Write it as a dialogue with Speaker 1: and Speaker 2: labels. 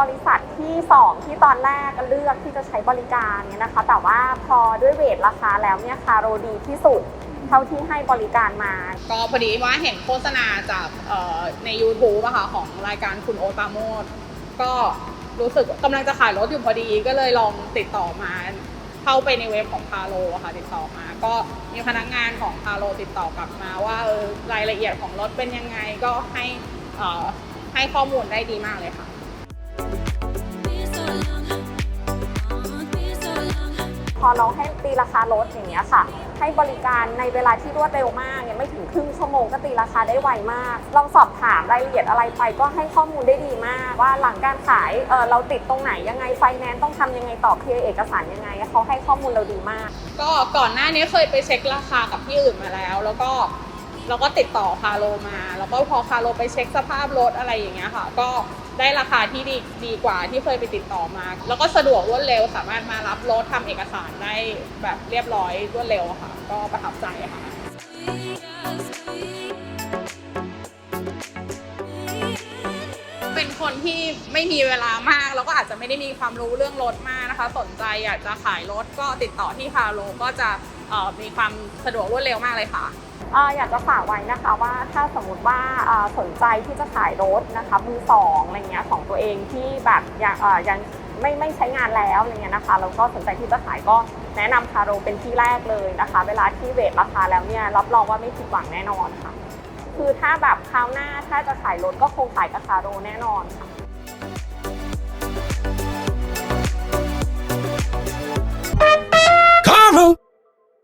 Speaker 1: บริษัทที่ 2 ที่ตอนแรกเลือกที่จะใช้บริการเนี่ยนะคะ แต่ว่าพอด้วยเวทราคาแล้วเนี่ยคาโรดีที่สุดเท่าที่ให้บริการมา
Speaker 2: ก็พอดีว่าเห็นโฆษณาจากใน YouTube อะค่ะของรายการคุณโอตาโมดก็รู้สึกกำลังจะขายรถอยู่พอดีก็เลยลองติดต่อมา เข้าไปในเว็บของพาโลค่ะติดต่อมา ก็มีพนักงานของพาโลติดต่อกลับมาว่าออรายละเอียดของรถเป็นยังไงก็ให้ให้ข้อมูลได้ดีมากเลยค่ะ
Speaker 1: อน้องให้ตีราคารถอย่างเงี้ยค่ะ ให้บริการในเวลาที่รวดเร็วมากเนี่ยไม่ถึงครึ่งชั่วโมงก็ตีราคาได้ไวมาก ลองสอบถามรายละเอียดอะไรไปก็ให้ข้อมูลได้ดีมาก ว่าหลังการขายเออเราติดตรงไหนยังไงไฟแนนซ์ต้องทำยังไงต่อเคลียร์เอกสารยังไงเขาให้ข้อมูลเราดีมาก
Speaker 2: ก็ก่อนหน้านี้เคยไปเช็คราคากับที่อื่นมาแล้ว แล้วก็ เราก็ติดต่อคาโลมา แล้วก็พอคาโลไปเช็คสภาพรถอะไรอย่างเงี้ยค่ะ ก็ได้ราคาที่ดีดีกว่าที่เคยไปติดต่อมา แล้วก็สะดวกรวดเร็วสามารถมารับรถทำเอกสารได้แบบเรียบร้อยรวดเร็วค่ะ ก็ประทับใจค่ะเป็นคนที่ไม่มีเวลามาก แล้วก็อาจจะไม่ได้มีความรู้เรื่องรถมากนะคะ สนใจอยากจะขายรถก็ติดต่อที่คาโลก็จะ มีความสะดวกรวดเร็วมากเลยค่ะ
Speaker 1: อยากจะฝากไว้นะคะว่าถ้าสมมติว่าสนใจที่จะขายรถนะคะมือสองอะไรเงี้ยของตัวเองที่แบบยังยังไม่ไม่ใช้งานแล้วอะไรเงี้ยนะคะแล้วก็สนใจที่จะขายก็แนะนำคาโรเป็นที่แรกเลยนะคะ เวลาที่เวทราคาแล้วเนี่ยรับรองว่าไม่ผิดหวังแน่นอนค่ะ คือถ้าแบบคราวหน้าถ้าจะขายรถก็คงขายกับคาโรแน่นอนค่ะ